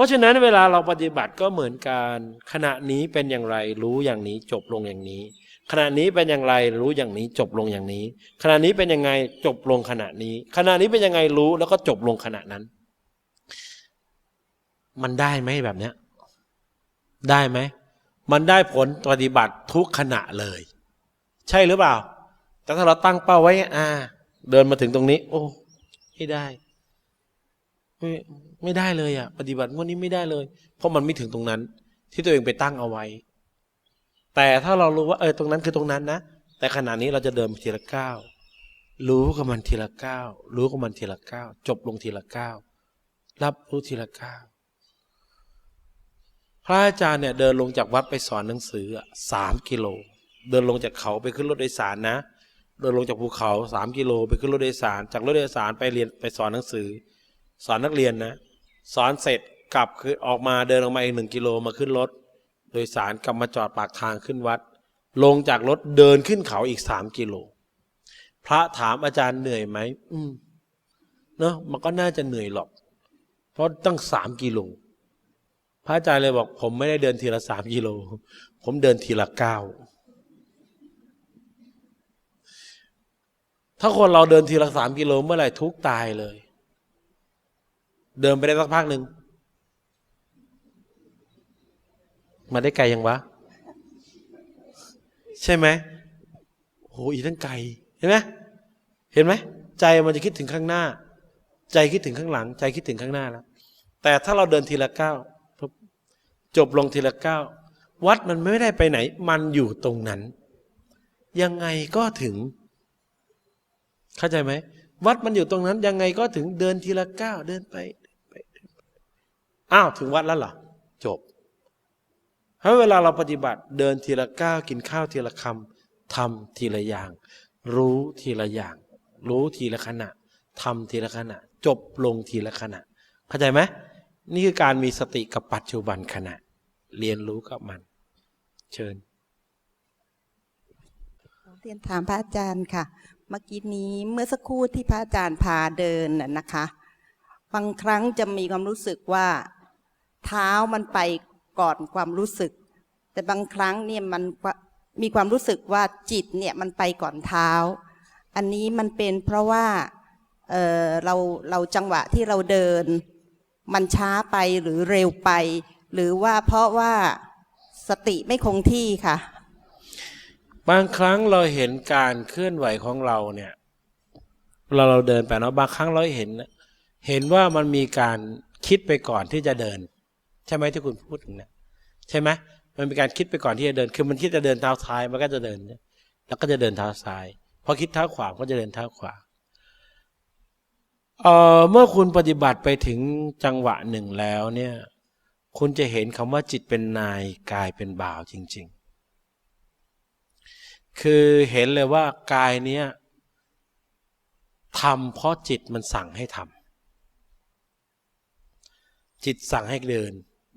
ราะฉะนั้นเวลาเราปฏิบัติก็เหมือนกันขณะนี้เป็นอย่างไรรู้อย่างนี้จบลงอย่างนี้ ขณะนี้เป็นอย่างไรรู้อย่างนี้จบลงอย่างนี้ ขณะนี้เป็นยังไงจบลงขณะนี้ ขณะนี้เป็นยังไงรู้แล้วก็จบลงขณะนั้น มันได้ไหมแบบเนี้ยได้ไหมมันได้ผลปฏิบัติทุกขณะเลย ใช่หรือเปล่า แต่ถ้าเราตั้งเป้าไว้อ่า เดินมาถึงตรงนี้ โอ้ไม่ได้ ไม่ไม่ได้เลยอะ ปฏิบัติงวดนี้ไม่ได้เลย เพราะมันไม่ถึงตรงนั้น ที่ตัวเองไปตั้งเอาไว้ แต่ถ้าเรารู้ว่าเออตรงนั้นคือตรงนั้นนะแต่ขณะนี้เราจะเดินทีละก้าวรู้กับมันทีละก้าวรู้กับมันทีละก้าวจบลงทีละก้าวรับรู้ทีละก้าวพระอาจารย์เนี่ยเดินลงจากวัดไปสอนหนังสือสามกิโล เดินลงจากเขาไปขึ้นรถโดยสารนะ เดินลงจากภูเขาสามกิโลไปขึ้นรถโดยสาร จากรถโดยสารไปเรียนไปสอนหนังสือ สอนนักเรียนนะ สอนเสร็จกลับคือออกมาเดินออกมาอีกหนึ่งกิโลมาขึ้นรถ โดยสารกลับมาจอดปากทางขึ้นวัด ลงจากรถเดินขึ้นเขาอีกสามกิโล พระถามอาจารย์เหนื่อยไหมอืมเนอะมันก็น่าจะเหนื่อยหรอก เพราะตั้งสามกิโลพระอาจารย์เลยบอก ผมไม่ได้เดินทีละสามกิโล ผมเดินทีละเก้าถ้าคนเราเดินทีละสามกิโลเมื่อไหร่ทุกตายเลย เดินไปได้สักพักหนึ่งมาได้ไกลยังวะ ใช่ไหมโหอีกตั้งไกลเห็นไหมเห็นไหมใจมันจะคิดถึงข้างหน้า ใจคิดถึงข้างหลัง ใจคิดถึงข้างหน้าแล้วแต่ถ้าเราเดินทีละก้าวจบลงทีละก้าววัดมันไม่ได้ไปไหน มันอยู่ตรงนั้น ยังไงก็ถึง เข้าใจไหมวัดมันอยู่ตรงนั้น ยังไงก็ถึงเดินทีละก้าวเดินไปเดินไปเดินไป อ้าวถึงวัดแล้วเหรอจบเพราะเวลาเราปฏิบัติเดินทีละก้าวกินข้าวทีละคำทำทีละอย่าง รู้ทีละอย่าง รู้ทีละขณะทำทีละขณะ จบลงทีละขณะ เข้าใจไหมนี่คือการมีสติกับปัจจุบันขณะ เรียนรู้กับมัน เชิญเรียนถามพระอาจารย์ค่ะ เมื่อกี้นี้เมื่อสักครู่ที่พระอาจารย์พาเดินน่ะนะคะ บางครั้งจะมีความรู้สึกว่า เท้ามันไปก่อนความรู้สึก แต่บางครั้งเนี่ยมันมีความรู้สึกว่าจิตเนี่ยมันไปก่อนเท้า อันนี้มันเป็นเพราะว่าเเราเราจังหวะที่เราเดิน มันช้าไปหรือเร็วไป หรือว่าเพราะว่าสติไม่คงที่ค่ะ บางครั้งเราเห็นการเคลื่อนไหวของเราเนี่ยเราเราเดินไปเนาะบางครั้งเราเห็น เห็นว่ามันมีการคิดไปก่อนที่จะเดิน ช่ไหมที่คุณพูดถึงเนี่ยใช่ไหมมันมีการคิดไปก่อนที่จะเดิน คือมันคิดจะเดินเท้าซ้ายมันก็จะเดิน แล้วก็จะเดินเท้าซ้ายพอคิดเท้าขวาก็จะเดินเท้าขวาเอ่อเมื่อคุณปฏิบัติไปถึงจังหวะหนึ่งแล้วเนี่ย คุณจะเห็นคำว่าจิตเป็นนายกายเป็นบ่าวจริง ๆ คือเห็นเลยว่ากายเนี้ยทำเพราะจิตมันสั่งให้ทำจิตสั่งให้เดิน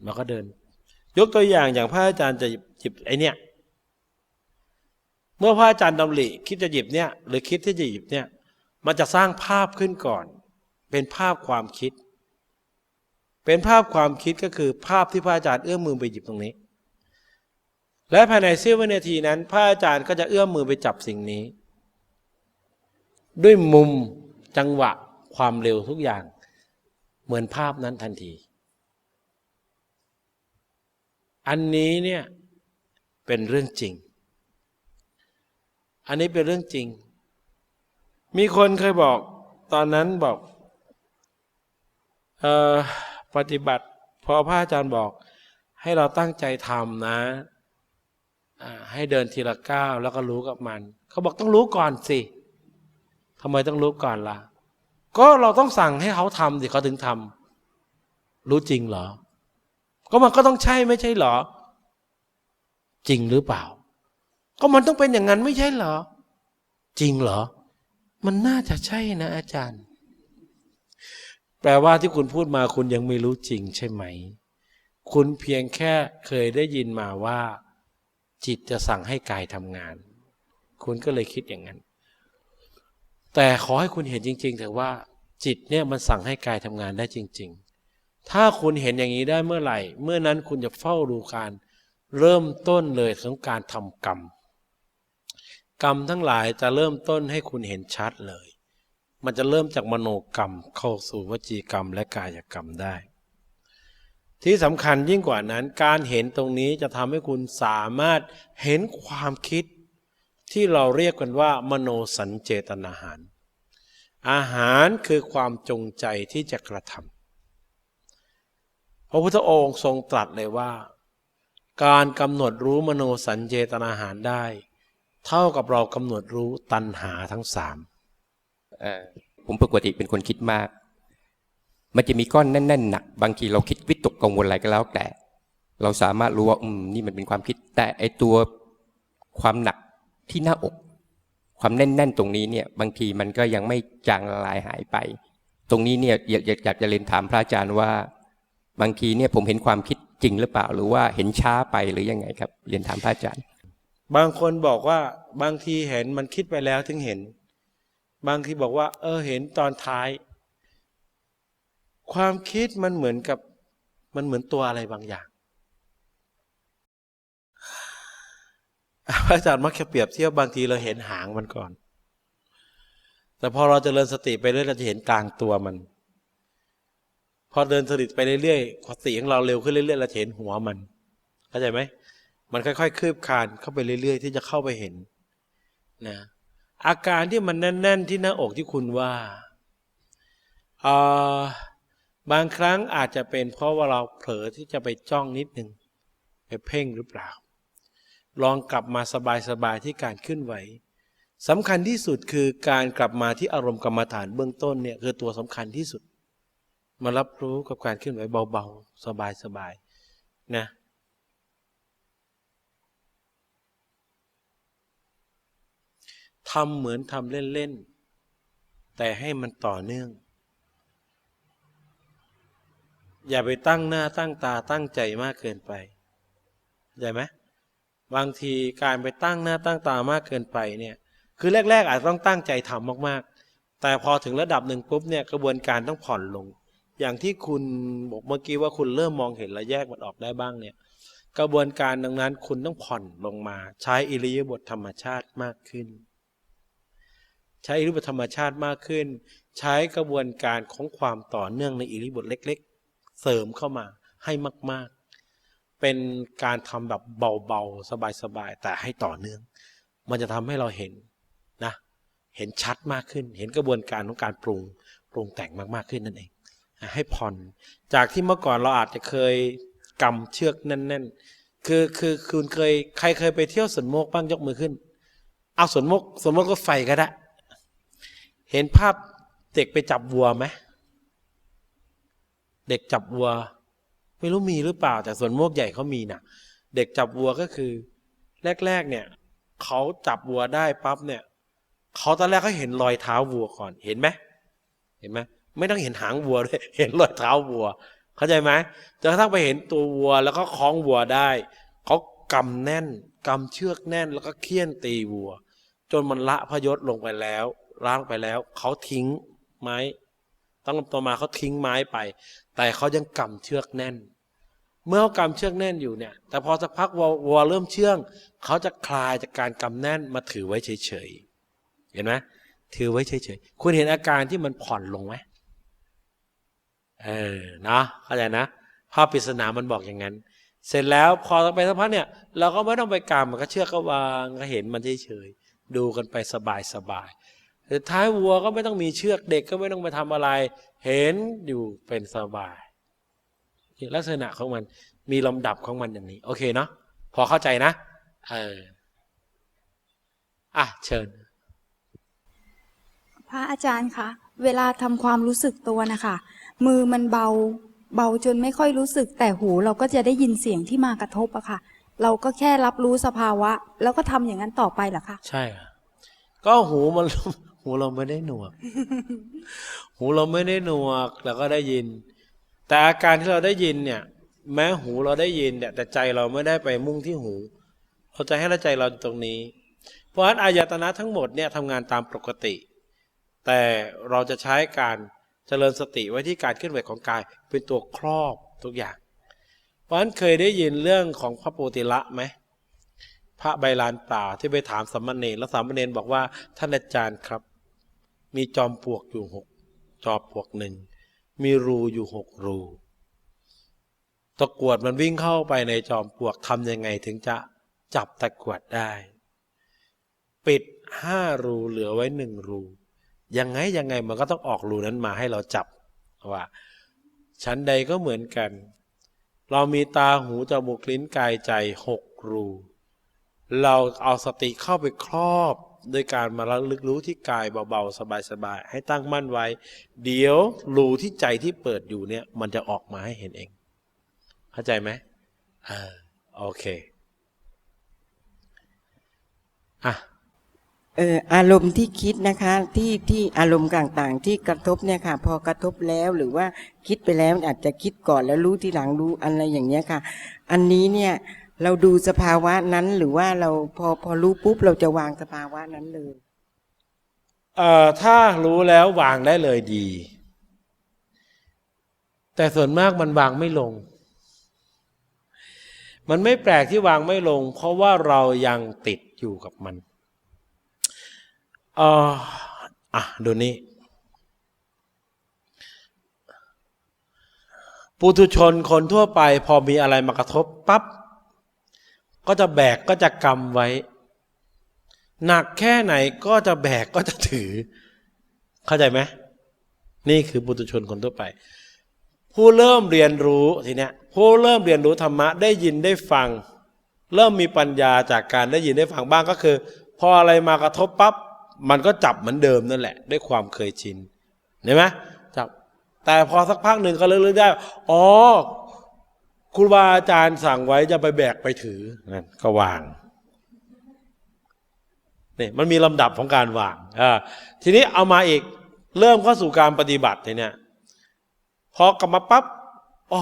มันก็เดิน ยกตัวอย่างอย่างพระอาจารย์จะหยิบไอเนี้ยเมื่อพระอาจารย์ดำริคิดจะหยิบเนี่ย หรือคิดที่จะหยิบเนี่ย มันจะสร้างภาพขึ้นก่อน เป็นภาพความคิด เป็นภาพความคิดก็คือภาพที่พระอาจารย์เอื้อมมือไปหยิบตรงนี้ และภายในเสี้ยววินาทีนั้น พระอาจารย์ก็จะเอื้อมมือไปจับสิ่งนี้ ด้วยมุมจังหวะความเร็วทุกอย่าง เหมือนภาพนั้นทันที อันนี้เนี่ยเป็นเรื่องจริง อันนี้เป็นเรื่องจริง มีคนเคยบอกตอนนั้นบอกออปฏิบัติพอพระอาจารย์บอกให้เราตั้งใจทำนะให้เดินทีละก้าวแล้วก็รู้กับมัน เขาบอกต้องรู้ก่อนสิทำไมต้องรู้ก่อนล่ะ ก็เราต้องสั่งให้เขาทำสิเขาถึงทำรู้จริงเหรอ ก็มันก็ต้องใช่ไม่ใช่เหรอ จริงหรือเปล่า ก็มันต้องเป็นอย่างนั้นไม่ใช่เหรอ จริงเหรอ มันน่าจะใช่นะ อาจารย์ แปลว่าที่คุณพูดมาคุณยังไม่รู้จริงใช่ไหม คุณเพียงแค่เคยได้ยินมาว่า จิตจะสั่งให้กายทำงาน คุณก็เลยคิดอย่างนั้น แต่ขอให้คุณเห็นจริงๆเถอะว่าจิตเนี่ยมันสั่งให้กายทำงานได้จริงๆ ถ้าคุณเห็นอย่างนี้ได้เมื่อไหร่ เมื่อนั้นคุณจะเฝ้าดูการเริ่มต้นเลยของการทำกรรม กรรมทั้งหลายจะเริ่มต้นให้คุณเห็นชัดเลย มันจะเริ่มจากมโนกรรมเข้าสู่วจีกรรมและกายกรรมได้ ที่สำคัญยิ่งกว่านั้นการเห็นตรงนี้จะทำให้คุณสามารถเห็นความคิด ที่เราเรียกกันว่า มโนสัญเจตนาหาร อาหารคือความจงใจที่จะกระทำ พระพุทธองค์ทรงตรัสเลยว่า การกำหนดรู้มโนสัญเจตนาหารได้ เท่ากับเรากำหนดรู้ตัณหาทั้งสามผมปกติเป็นคนคิดมาก มันจะมีก้อนแน่นๆหนัก บางทีเราคิดวิตกกังวลอะไรก็แล้วแต่ เราสามารถรู้ว่าอืมนี่มันเป็นความคิดแต่ไอตัวความหนักที่หน้าอก ความแน่นๆตรงนี้เนี่ย บางทีมันก็ยังไม่จางละลายหายไป ตรงนี้เนี่ยอยากอยากอยากจะเรียนถามพระอาจารย์ว่า บางทีเนี่ยผมเห็นความคิดจริงหรือเปล่า หรือว่าเห็นช้าไปหรือยังไงครับ เรียนถามพระอาจารย์ บางคนบอกว่าบางทีเห็นมันคิดไปแล้วถึงเห็น บางทีบอกว่า เออเห็นตอนท้าย ความคิดมันเหมือนกับมันเหมือนตัวอะไรบางอย่างพระอาจารย์มักจะเปรียบเทียบบางทีเราเห็นหางมันก่อน แต่พอเราจเจริญสติไปเรื่อยเราจะเห็นกลางตัวมัน พอเดินสติไปเรื่อยๆความสติของเราเร็วขึ้นเรื่อยๆเราเห็นหัวมันเข้าใจไหมมันค่อยๆคืบคลานเข้าไปเรื่อยๆ ที่จะเข้าไปเห็นนะอาการที่มันแน่น ๆ ที่หน้าอกที่คุณว่าอ่อบางครั้งอาจจะเป็นเพราะว่าเราเผลอที่จะไปจ้องนิดนึงไปเพ่งหรือเปล่า ลองกลับมาสบายๆที่การเคลื่อนไหวสำคัญที่สุดคือการกลับมาที่อารมณ์กรรมฐานเบื้องต้นเนี่ยคือตัวสำคัญที่สุด มารับรู้กับการเคลื่อนไหวเบาๆ สบายๆ นะทำเหมือนทำเล่นๆ แต่ให้มันต่อเนื่อง อย่าไปตั้งหน้าตั้งตาตั้งใจมากเกินไปเข้าไหมบางทีการไปตั้งหน้าตั้งตามากเกินไปเนี่ย คือแรก ๆ อาจจะต้องตั้งใจทำมากๆ แต่พอถึงระดับหนึ่งปุ๊บเนี่ยกระบวนการต้องผ่อนลง อย่างที่คุณบอกเมื่อกี้ว่าคุณเริ่มมองเห็นและแยกมันออกได้บ้างเนี่ย กระบวนการดังนั้นคุณต้องผ่อนลงมา ใช้อิริยาบถธรรมชาติมากขึ้น ใช้อิริยาบถธรรมชาติมากขึ้น ใช้กระบวนการของความต่อเนื่องในอิริยาบถเล็ก ๆ เสริมเข้ามาให้มาก ๆ เป็นการทำแบบเบาๆสบายๆแต่ให้ต่อเนื่อง มันจะทำให้เราเห็นนะเห็นชัดมากขึ้น เห็นกระบวนการของการปรุงปรุงแต่งมากๆขึ้นนั่นเอง ให้ผ่อน จากที่เมื่อก่อนเราอาจจะเคยกำเชือกแน่นๆ คือคือคุณเคยใครเคยไปเที่ยวสวนโมกบ้างยกมือขึ้น เอาสวนโมกสวนโมกก็ไฟก็ได้ เห็นภาพเด็กไปจับวัวไหมเด็กจับวัว ไม่รู้มีหรือเปล่า แต่สวนโมกใหญ่เขามีนะเด็กจับวัวก็คือ แรก ๆ เนี่ยเขาจับวัวได้ปั๊บเนี่ยเขาตอนแรกเขาเห็นรอยเท้าวัวก่อนเห็นไหมเห็นไหม ไม่ต้องเห็นหางวัวด้วยเห็นรอยเท้าวัว เข้าใจไหมจนกระทั่งไปเห็นตัววัว แล้วก็คล้องวัวได้เขากำแน่นกำเชือกแน่นแล้วก็เคี่ยนตีวัว จนมันละพยศลงไปแล้วล้างไปแล้วเขาทิ้งไม้ต้องต่อมาเขาทิ้งไม้ไป แต่เขายังกำเชือกแน่น เมื่อเขากำเชือกแน่นอยู่เนี่ย แต่พอสักพักวัววัวเริ่มเชื่องเขาจะคลายจากการกำแน่นมาถือไว้เฉยๆเห็นไหมถือไว้เฉยๆคุณเห็นอาการที่มันผ่อนลงไหม เออเนาะเข้าใจนะภาพปริศนามันบอกอย่างนั้น เสร็จแล้วพอไปสักพักเนี่ย เราก็ไม่ต้องไปกำมันก็เชือกก็วางก็เห็นมันเฉยๆดูกันไปสบายๆสุดท้ายวัวก็ไม่ต้องมีเชือกเด็กก็ไม่ต้องไปทำอะไร เห็นอยู่เป็นสบายลักษณะของมันมีลำดับของมันอย่างนี้ โอเคเนาะพอเข้าใจนะเอออะเชิญ พระอาจารย์คะเวลาทำความรู้สึกตัวนะคะ มือมันเบา เบาจนไม่ค่อยรู้สึก แต่หูเราก็จะได้ยินเสียงที่มากระทบอะค่ะ เราก็แค่รับรู้สภาวะ แล้วก็ทำอย่างนั้นต่อไปเหรอคะใช่ค่ะก็หูมันหูเราไม่ได้หนวก หูเราไม่ได้หนวกเราก็ได้ยิน แต่อาการที่เราได้ยินเนี่ย แม้หูเราได้ยินเนี่ยแต่ใจเราไม่ได้ไปมุ่งที่หู เราจะให้เราใจเราตรงนี้ เพราะฉะนั้นอายตนะทั้งหมดเนี่ยทำงานตามปกติ แต่เราจะใช้การ เจริญสติไว้ที่การเคลื่อนไหวของกายเป็นตัวครอบทุกอย่าง เพราะฉะนั้นเคยได้ยินเรื่องของพระโปติละไหมพระใบลานป่าที่ไปถามสามเณรแล้วสามเณรบอกว่าท่านอาจารย์ครับ มีจอมปลวกอยู่หกจอมปลวกหนึ่งมีรูอยู่หกรูตะกรวดมันวิ่งเข้าไปในจอมปลวกทำยังไงถึงจะจับตะกรวดได้ ปิดห้ารูเหลือไว้หนึ่งรู ยังไงยังไงมันก็ต้องออกรูนั้นมาให้เราจับว่าชั้นใดก็เหมือนกัน เรามีตาหูจมูกลิ้นกายใจหกรู เราเอาสติเข้าไปครอบโดยการมาระลึกรู้ที่กายเบาๆ สบายๆ ให้ตั้งมั่นไว้ เดี๋ยวรูที่ใจที่เปิดอยู่เนี่ยมันจะออกมาให้เห็นเอง เข้าใจไหมอ่าโอเค อะ เอออารมณ์ที่คิดนะคะที่ที่อารมณ์ต่างๆ ที่กระทบเนี่ยค่ะ พอกระทบแล้วหรือว่าคิดไปแล้วอาจจะคิดก่อนแล้วรู้ทีหลังรู้อะไรอย่างเงี้ยค่ะ อันนี้เนี่ยเราดูสภาวะนั้นหรือว่าเราพอพอรู้ปุ๊บเราจะวางสภาวะนั้นเลยเอ่อถ้ารู้แล้ววางได้เลยดี แต่ส่วนมากมันวางไม่ลง มันไม่แปลกที่วางไม่ลง เพราะว่าเรายังติดอยู่กับมัน เอออะดูนี่ปุถุชนคนทั่วไป พอมีอะไรมากระทบปั๊บก็จะแบกก็จะกำไว้ หนักแค่ไหนก็จะแบกก็จะถือ เข้าใจไหมนี่คือปุถุชนคนทั่วไป ผู้เริ่มเรียนรู้ทีเนี้ยผู้เริ่มเรียนรู้ธรรมะได้ยินได้ฟัง เริ่มมีปัญญาจากการได้ยินได้ฟังบ้างก็คือ พออะไรมากระทบปั๊บ มันก็จับเหมือนเดิมนั่นแหละ ด้วยความเคยชินเห็นไหมจับแต่พอสักพักหนึ่งก็เลือกได้ อ๋อครูบาอาจารย์สั่งไว้จะไปแบกไปถือนั่นก็วางนี่มันมีลำดับของการวางอ่าทีนี้เอามาอีกเริ่มเข้าสู่การปฏิบัติเนี้ยพอกลับมาปั๊บอ๋อ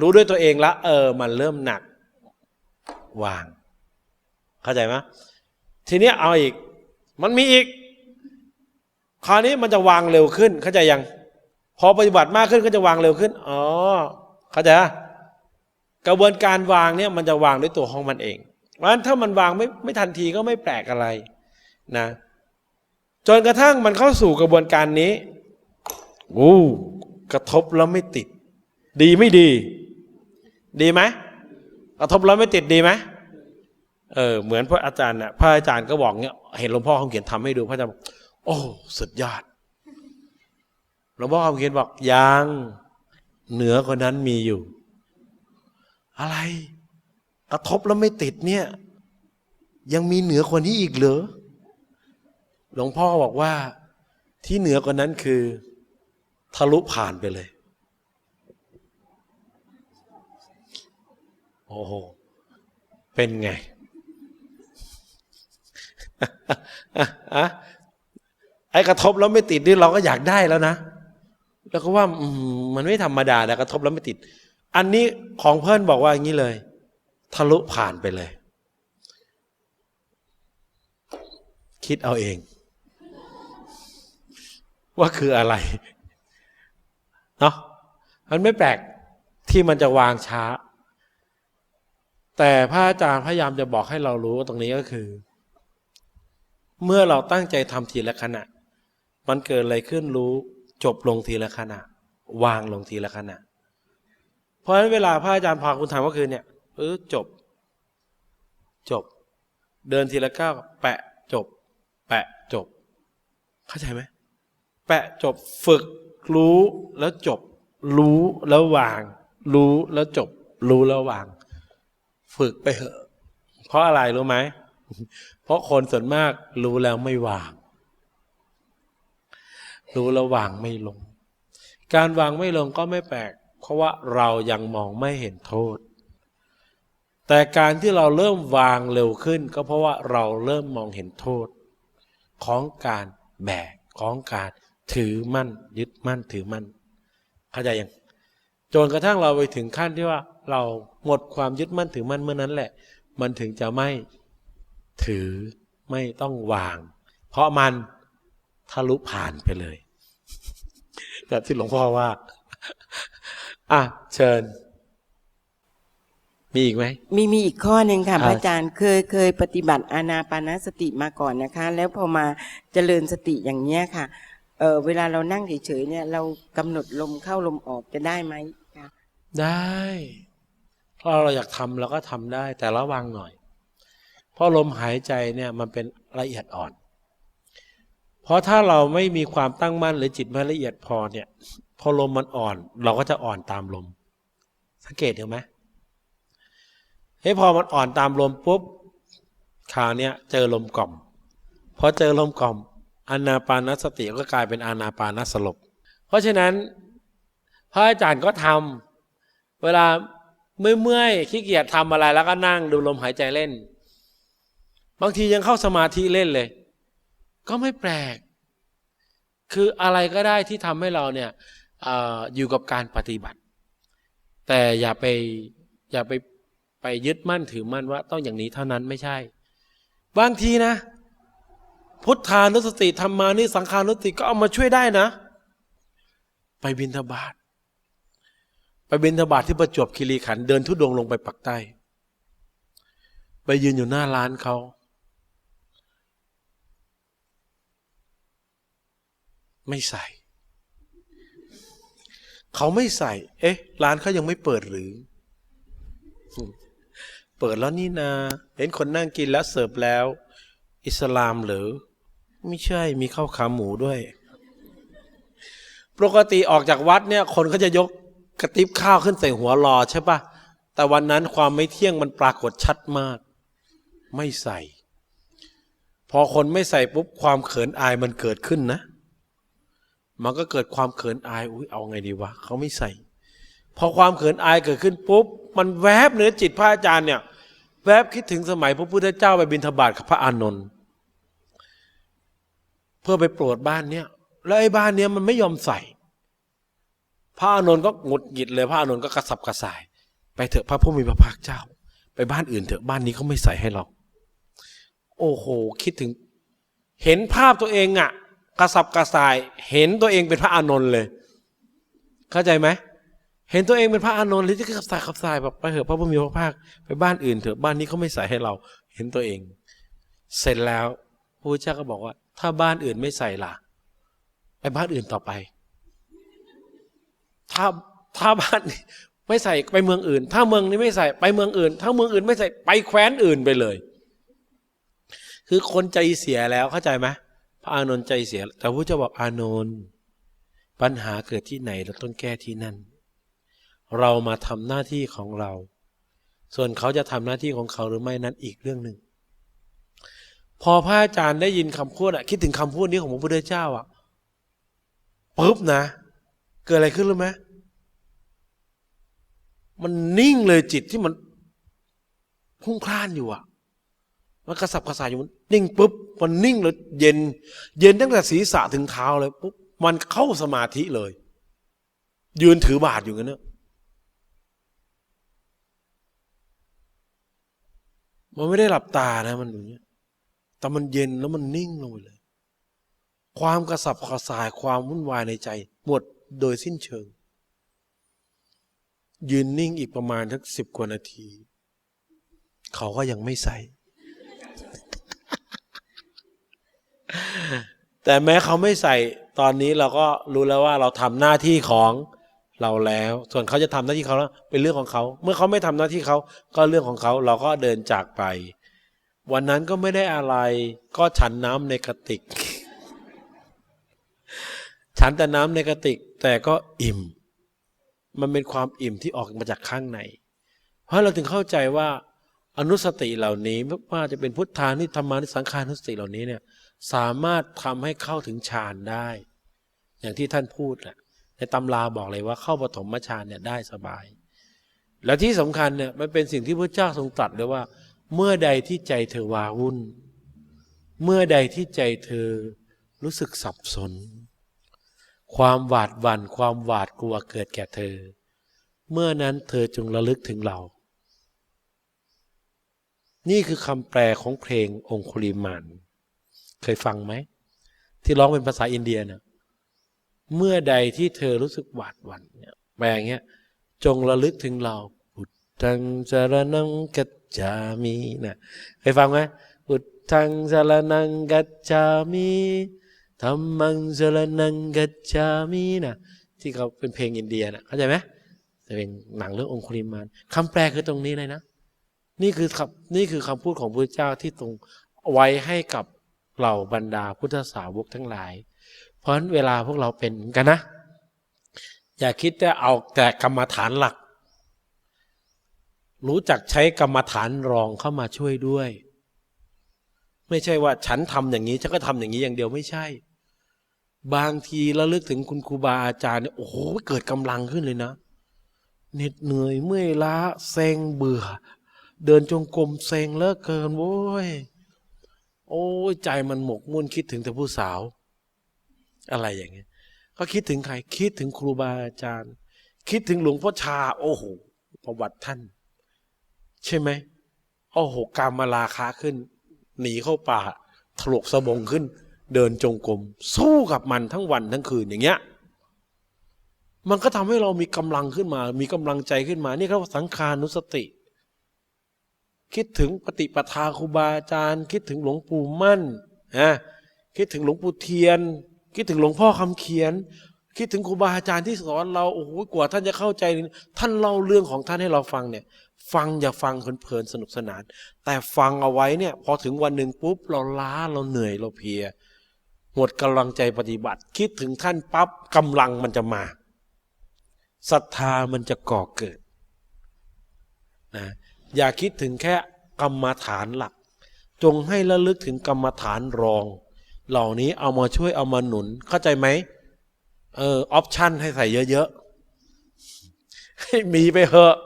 รู้ด้วยตัวเองละ เออ มันเริ่มหนัก วาง เข้าใจไหมทีนี้เอาอีก มันมีอีก คราวนี้มันจะวางเร็วขึ้น เข้าใจยัง พอปฏิบัติมากขึ้นก็จะวางเร็วขึ้น อ๋อ เข้าใจปะกระบวนการวางเนี่ยมันจะวางด้วยตัวของมันเอง เพราะฉะนั้นถ้ามันวางไม่ไม่ทันทีก็ไม่แปลกอะไรนะ จนกระทั่งมันเข้าสู่กระบวนการนี้โอ้กระทบแล้วไม่ติด ดีไม่ดี ดีไหมกระทบแล้วไม่ติดดีไหมเออเหมือนพระอาจารย์น่ะพระอาจารย์ก็บอกเนี้ย เห็นหลวงพ่อเขาเขียนทำให้ดูพระอาจารย์บอกโอ้สุดยอดหลวงพ่อเขาเขียนบอกยังเหนือกว่านั้นมีอยู่ อะไร กระทบแล้วไม่ติดเนี่ย ยังมีเหนือกว่านี้อีกเหรอหลวงพ่อบอกว่าที่เหนือกว่านั้นคือ ทะลุผ่านไปเลย โอ้โห เป็นไง ไอ้กระทบแล้วไม่ติดนี่เราก็อยากได้แล้วนะแล้วก็ว่าอมมันไม่ธรรมดานะกระทบแล้วไม่ติด อันนี้ของเพื่อนบอกว่าอย่างนี้เลย ทะลุผ่านไปเลย คิดเอาเอง ว่าคืออะไรเนาะมันไม่แปลกที่มันจะวางช้า แต่พระอาจารย์พยายามจะบอกให้เรารู้ว่าตรงนี้ก็คือ เมื่อเราตั้งใจทำทีละขณะ มันเกิดอะไรขึ้นรู้ จบลงทีละขณะ วางลงทีละขณะ เพราะฉะนั้นเวลาพระอาจารย์พาคุณทำก็คือเนี่ยเออจบ จบ เดินทีละก้าวแปะจบ แปะจบ เข้าใจไหมแปะจบฝึกรู้แล้วจบ รู้แล้ววาง รู้แล้วจบ รู้แล้ววาง ฝึกไปเถอะ เพราะอะไรรู้ไหม เพราะคนส่วนมากรู้แล้วไม่วาง รู้แล้ววางไม่ลง การวางไม่ลงก็ไม่แปลก เพราะว่าเรายังมองไม่เห็นโทษ แต่การที่เราเริ่มวางเร็วขึ้น ก็เพราะว่าเราเริ่มมองเห็นโทษ ของการแบกของการถือมั่น ยึดมั่นถือมั่นเข้าใจยังจนกระทั่งเราไปถึงขั้นที่ว่า เราหมดความยึดมั่นถือมั่นเมื่อนั้นแหละ มันถึงจะไม่ ถือไม่ต้องวาง เพราะมันทะลุผ่านไปเลยแบบที่หลวงพ่อว่า อะ เชิญ มีอีกไหม มีมีอีกข้อหนึ่งค่ะอ่าพระอาจารย์เคยเคยปฏิบัติอานาปานสติมาก่อนนะคะ แล้วพอมาเจริญสติอย่างเนี้ยค่ะ เออเวลาเรานั่งเฉยๆเนี่ย เรากำหนดลมเข้าลมออกจะได้ไหมคะได้ เพราะเราอยากทำเราก็ทำได้ แต่ระวังหน่อย เพราะลมหายใจเนี่ยมันเป็นละเอียดอ่อน เพราะถ้าเราไม่มีความตั้งมั่นหรือจิตไม่ละเอียดพอเนี่ย พอลมมันอ่อน เราก็จะอ่อนตามลม สังเกตเห็นไหมเฮ้พอมันอ่อนตามลมปุ๊บคราวเนี้ยเจอลมกล่อมพอเจอลมกล่อมอานาปานสติก็กลายเป็นอานาปานสลบ เพราะฉะนั้นพระอาจารย์ก็ทำเวลาเมื่อยๆขี้เกียจทำอะไรแล้วก็นั่งดูลมหายใจเล่น บางทียังเข้าสมาธิเล่นเลย ก็ไม่แปลก คืออะไรก็ได้ที่ทำให้เราเนี่ยอออยู่กับการปฏิบัติ แต่อย่าไปอย่าไปไปยึดมั่นถือมั่นว่าต้องอย่างนี้เท่านั้นไม่ใช่ บางทีนะ พุทธานุสติธรรมานิสังขานุสติก็เอามาช่วยได้นะ ไปบินทบาทไปบินทบาทที่ประจวบคีรีขันเดินทุดงลงไปปักใต้ ไปยืนอยู่หน้าร้านเขา ไม่ใส่ เขาไม่ใส่ เอ๊ะ ร้านเขายังไม่เปิดหรือ เปิดแล้วนี่นา เห็นคนนั่งกินแล้วเสิร์ฟแล้ว อิสลามหรือ ไม่ใช่มีข้าวขาหมูด้วย ปกติออกจากวัดเนี่ย คนก็จะยกกระติบข้าวขึ้นใส่หัวรอใช่ปะแต่วันนั้นความไม่เที่ยงมันปรากฏชัดมาก ไม่ใส่ พอคนไม่ใส่ปุ๊บความเขินอายมันเกิดขึ้นนะ มันก็เกิดความเขินอายอุ้ยเอาไงดีวะเขาไม่ใส่ พอความเขินอายเกิดขึ้นปุ๊บมันแวบเนื้อจิตพระอาจารย์เนี่ย แวบคิดถึงสมัยพระพุทธเจ้าไปบิณฑบาตกับพระอานนท์เพื่อไปโปรดบ้านเนี่ยแล้วไอ้บ้านเนี้ยมันไม่ยอมใส่ พระอานนท์ก็หงุดหงิดเลยพระอานนท์ก็กระสับกระส่าย ไปเถอะพระผู้มีพระภาคเจ้า ไปบ้านอื่นเถอะบ้านนี้เขาไม่ใส่ให้เรา โอ้โห คิดถึง เห็นภาพตัวเองอะ กระสับกระส่าย เห็นตัวเองเป็นพระอานนท์เลย เข้าใจไหมเห็นตัวเองเป็นพระอานนท์หรือจะขับสายขับสายแบบไปเถอะพระผู้มีพระภาคไปบ้านอื่นเถอะบ้านนี้เขาไม่ใส่ให้เรา เห็นตัวเอง เสร็จแล้วพระพุทธเจ้าก็บอกว่า ถ้าบ้านอื่นไม่ใส่ล่ะไปบ้านอื่นต่อไป ถ้าถ้าบ้านนี้ไม่ใส่ไปเมืองอื่น ถ้าเมืองนี้ไม่ใส่ไปเมืองอื่น ถ้าเมืองอื่นไม่ใส่ไปแคว้นอื่นไปเลย คือคนใจเสียแล้วเข้าใจไหม ระอานนท์ใจเสีย แต่พระเจ้าบอกอานนท์ปัญหาเกิดที่ไหนเราต้องแก้ที่นั่น เรามาทำหน้าที่ของเรา ส่วนเขาจะทำหน้าที่ของเขาหรือไม่นั้นอีกเรื่องหนึ่งพอพระอาจารย์ได้ยินคำพูดอะคิดถึงคำพูดนี้ของพระพุทธเจ้าอะปุ๊บนะ เกิดอะไรขึ้นรู้ไหมมันนิ่งเลยจิตที่มันพุ่งพล่านอยู่อะมันกระสับกระส่ายอยู่มัน นิ่งปุ๊บมันนิ่งเลยเย็น เย็นตั้งแต่ศีรษะถึงเท้าเลยปุ๊บมันเข้าสมาธิเลย ยืนถือบาทอยู่งั้นเนอะมันไม่ได้หลับตานะมันอย่างเงี้ยแต่มันเย็นแล้วมันนิ่งลงไปเลย ความกระสับกระส่ายความวุ่นวายในใจ หมดโดยสิ้นเชิง ยืนนิ่งอีกประมาณทักสิบกว่านาที เขาก็ยังไม่ใส่ แต่แม้เขาไม่ใส่ตอนนี้เราก็รู้แล้วว่าเราทำหน้าที่ของเราแล้ว ส่วนเขาจะทำหน้าที่เขาแล้วเป็นเรื่องของเขา เมื่อเขาไม่ทำหน้าที่เขาก็เรื่องของเขาเราก็เดินจากไป วันนั้นก็ไม่ได้อะไรก็ฉันน้ำในกระติก ฉันแต่น้ำในกระติก แต่ก็อิ่ม มันเป็นความอิ่มที่ออกมาจากข้างใน เพราะเราถึงเข้าใจว่าอนุสติเหล่านี้ไม่ว่าจะเป็นพุทธานิธรรมานิสังขานุสติเหล่านี้เนี่ย สามารถทำให้เข้าถึงฌานได้ อย่างที่ท่านพูดแหละในตำราบอกเลยว่าเข้าปฐมฌานเนี่ยได้สบาย และที่สำคัญเนี่ยมันเป็นสิ่งที่พระเจ้าทรงตรัสเลยว่า เมื่อใดที่ใจเธอวาวุ่น เมื่อใดที่ใจเธอรู้สึกสับสน ความหวาดหวัน่นความหวาดกลัวเกิดแก่เธอ เมื่อนั้นเธอจงระลึกถึงเรานี่คือคำแปลของเพลงองคุลิมาน เคยฟังไหม ที่ร้องเป็นภาษาอินเดียเนะเมื่อใดที่เธอรู้สึกหวาดหวั่นเนี่ยแปลอย่างเงี้ย จงระลึกถึงเราพุทธังสารนังกัจจามินะเคยฟังไหมพุทธังสารนังกัจจามิธรรมังสารนังกัจจามินะที่เขาเป็นเพลงอินเดียนะเข้าใจไหมจะเป็นหนังเรื่ององคุลิมานคำแปลคือตรงนี้เลยนะ นี่คือคำนี่คือคำพูดของพระเจ้าที่ตรงไว้ให้กับ เหล่าบรรดาพุทธสาวกทั้งหลาย เพราะฉะนั้นเวลาพวกเราเป็นกันนะ อย่าคิดจะเอาแต่กรรมฐานหลัก รู้จักใช้กรรมฐานรองเข้ามาช่วยด้วย ไม่ใช่ว่าฉันทำอย่างนี้ฉันก็ทำอย่างนี้อย่างเดียวไม่ใช่ บางทีระลึกถึงคุณครูบาอาจารย์เนี่ยโอ้โหเกิดกำลังขึ้นเลยนะเหน็ดเหนื่อยเมื่อยล้าเซ็งเบื่อ เดินจงกรมเซ็งเลิกเกินโว้ย โอ้ยใจมันหมกมุ่นคิดถึงแต่ผู้สาว อะไรอย่างเงี้ยก็คิดถึงใคร คิดถึงครูบาอาจารย์ คิดถึงหลวงพ่อชา โอ้โหประวัติท่าน ใช่ไหมโอ้โหกามมาลาคาขึ้น หนีเข้าป่าถลกสบงขึ้น เดินจงกรมสู้กับมันทั้งวันทั้งคืนอย่างเงี้ย มันก็ทำให้เรามีกำลังขึ้นมา มีกำลังใจขึ้นมา นี่เขาสังขานุสติ คิดถึงปฏิปทาครูบาอาจารย์ คิดถึงหลวงปู่มั่นนะคิดถึงหลวงปู่เทียน คิดถึงหลวงพ่อคำเขียน คิดถึงครูบาอาจารย์ที่สอนเราโอ้โหกว่าท่านจะเข้าใจ ท่านเล่าเรื่องของท่านให้เราฟังเนี่ย ฟังอย่าฟังเพลินๆสนุกสนาน แต่ฟังเอาไว้เนี่ย พอถึงวันหนึ่งปุ๊บเราล้าเราเหนื่อยเราเพลียหมดกำลังใจปฏิบัติ คิดถึงท่านปั๊บกำลังมันจะมาศรัทธามันจะก่อเกิดนะ อย่าคิดถึงแค่กรรมฐานหลัก จงให้ระลึกถึงกรรมฐานรอง เหล่านี้เอามาช่วยเอามาหนุน เข้าใจไหมเออออปชันให้ใส่เยอะๆให้มีไปเหอะ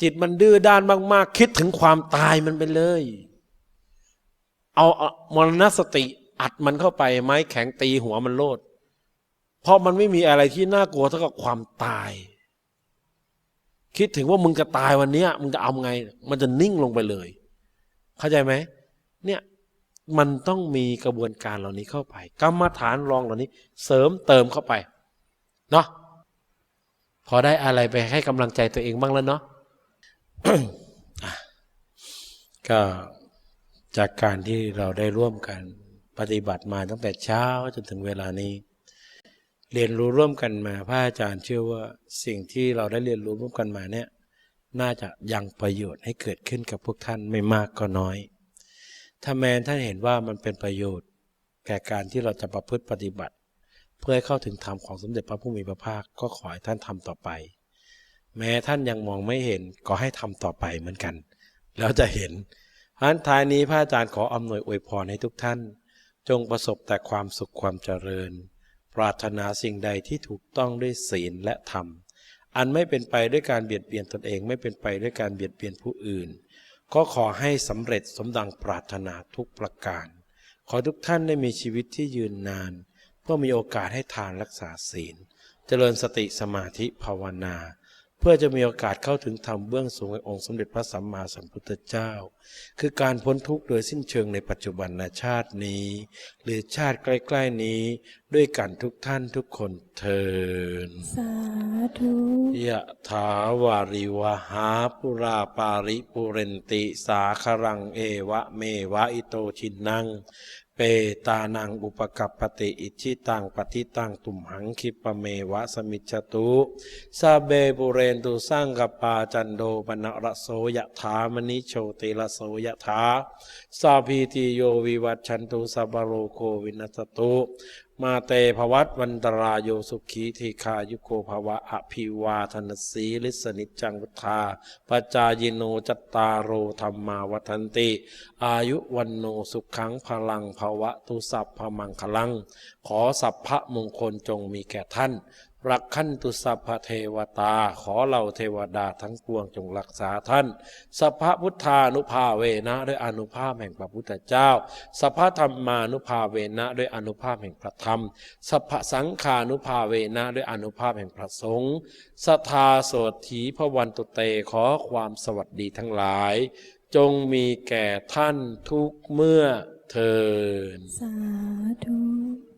จิตมันดื้อด้านมาก ๆ คิดถึงความตายมันไปเลยเอาเอามรณสติอัดมันเข้าไปไม้แข็งตีหัวมันโลด เพราะมันไม่มีอะไรที่น่ากลัวเท่ากับความตาย คิดถึงว่ามึงจะตายวันเนี้ย มึงจะเอาไง มันจะนิ่งลงไปเลย เข้าใจไหมเนี่ยมันต้องมีกระบวนการเหล่านี้เข้าไป กรรมฐานรองเหล่านี้ เสริมเติมเข้าไปเนาะพอได้อะไรไปให้กำลังใจตัวเองบ้างแล้วเนาะอะก็จากการที่เราได้ร่วมกันปฏิบัติมาตั้งแต่เช้าจนถึงเวลานี้ เรียนรู้ร่วมกันมาพระอาจารย์เชื่อว่าสิ่งที่เราได้เรียนรู้ร่วมกันมาเนี่ยน่าจะยังประโยชน์ให้เกิดขึ้นกับพวกท่านไม่มากก็น้อย ถ้าแม้ท่านเห็นว่ามันเป็นประโยชน์ แก่การที่เราจะประพฤติปฏิบัติ เพื่อให้เข้าถึงธรรมของสมเด็จพระผู้มีพระภาคก็ขอให้ท่านทำต่อไป แม้ท่านยังมองไม่เห็นก็ให้ทำต่อไปเหมือนกัน แล้วจะเห็นเพราะฉะนั้นท้ายนี้พระอาจารย์ขออำนวยอวยพรให้ทุกท่าน จงประสบแต่ความสุขความเจริญ ปรารถนาสิ่งใดที่ถูกต้องด้วยศีลและธรรม อันไม่เป็นไปด้วยการเบียดเบียนตนเองไม่เป็นไปด้วยการเบียดเบียนผู้อื่น ก็ขอให้สำเร็จสมดังปรารถนาทุกประการ ขอทุกท่านได้มีชีวิตที่ยืนนาน เพื่อมีโอกาสให้ทานรักษาศีล เจริญสติสมาธิภาวนา เพื่อจะมีโอกาสเข้าถึงธรรมเบื้องสูงแห่งองค์สมเด็จพระสัมมาสัมพุทธเจ้า คือการพ้นทุกข์โดยสิ้นเชิงในปัจจุบันชาตินี้ หรือชาติใกล้ๆนี้ ด้วยกันทุกท่านทุกคนเทินสาธุยะถาวาริวหาปุราปาริปุเรนติ สาคารังเอวะเมวะอิโตชินัง เปตานังอุปกัปปติอิชิตังปฏิตังตุมหังคิปะเมวะสมิจตุสาเบปุเรนตุสังกปาจันโดปนระโสยะถามณิโชติละโสยะถาสาพีติโยวิวัตชันตุสัพพะโรโควินัสตุ มาเตภวัตวันตรายโยสุขีทีคายุโกภวะอภิวาทนสีลิสนิจจังวุธาปจายโนจตารโรธรรมาวัฒนติ อายุวันโนสุขังพลังภวะตุสัพพมังคลัง ขอสัพพะมงคลจงมีแก่ท่าน รักขันตุสัพพเทวตา ขอเหล่าเทวดาทั้งปวงจงรักษาท่าน สัพพพุทธานุภาเวนะด้วยอนุภาพแห่งพระพุทธเจ้า สัพพธรรมานุภาเวนะด้วยอนุภาพแห่งพระธรรม สัพพสังขานุภาเวนะด้วยอนุภาพแห่งพระสงฆ์สัทธาโสถีพระวันตุเตขอความสวัสดีทั้งหลาย จงมีแก่ท่านทุกเมื่อเทินสาธุ